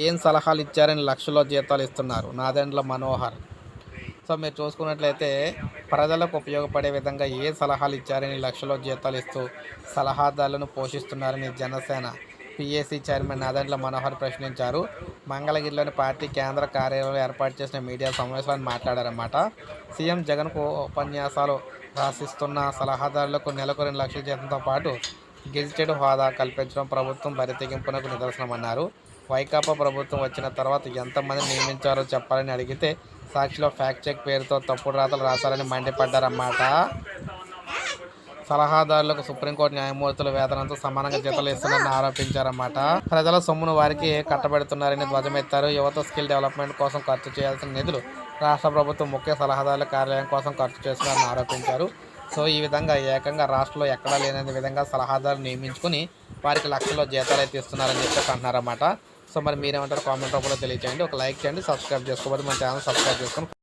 ఏం సలహాలు ఇచ్చారని లక్షల్లో జీతాలు ఇస్తున్నారు. నాదెండ్ల మనోహర్. సో మీరు చూసుకున్నట్లయితే ప్రజలకు ఉపయోగపడే విధంగా ఏ సలహాలు ఇచ్చారని లక్షలో జీతాలు ఇస్తూ సలహాదారులను పోషిస్తున్నారని జనసేన పిఏసీ చైర్మన్ నాదెండ్ల మనోహర్ ప్రశ్నించారు. మంగళగిరిలోని పార్టీ కేంద్ర కార్యాలయంలో ఏర్పాటు చేసిన మీడియా సమావేశంలో మాట్లాడారన్నమాట. సీఎం జగన్కు ఉపన్యాసాలు రాసిస్తున్న సలహాదారులకు నెలకు రెండు లక్షల జీతంతో పాటు గెజిటెడ్ హోదా కల్పించడం ప్రభుత్వం బరితెగింపునకు నిదర్శనమన్నారు. వైకాపా ప్రభుత్వం వచ్చిన తర్వాత ఎంతమంది నియమించారో చెప్పాలని అడిగితే సాక్షిలో ఫ్యాక్ట్ చెక్ పేరుతో తప్పుడు రాతలు రాశారని మండిపడ్డారన్నమాట. సలహాదారులకు సుప్రీంకోర్టు న్యాయమూర్తుల వేతనంతో సమానంగా జీతాలు ఇస్తున్నారని ఆరోపించారన్నమాట. ప్రజల సొమ్మును వారికి కట్టబెడుతున్నారని ధ్వజమెత్తారు. యువత స్కిల్ డెవలప్మెంట్ కోసం ఖర్చు చేయాల్సిన నిధులు రాష్ట్ర ప్రభుత్వం ముఖ్య సలహాదారుల కార్యాలయం కోసం ఖర్చు చేస్తున్నారని ఆరోపించారు. సో ఈ విధంగా ఏకంగా రాష్ట్రంలో ఎక్కడా లేని విధంగా సలహాదారులు నియమించుకుని వారికి లక్షల్లో జీతాలు అయితే ఇస్తున్నారని చెప్పి అంటున్నారన్నమాట. సో మరి మీరేమంటారు కామెంట్ రూపంలో తెలియజేయండి ఒక లైక్ చేయండి సబ్స్క్రైబ్ చేసుకోవాలి మన ఛానల్ సబ్స్క్రైబ్ చేసుకొని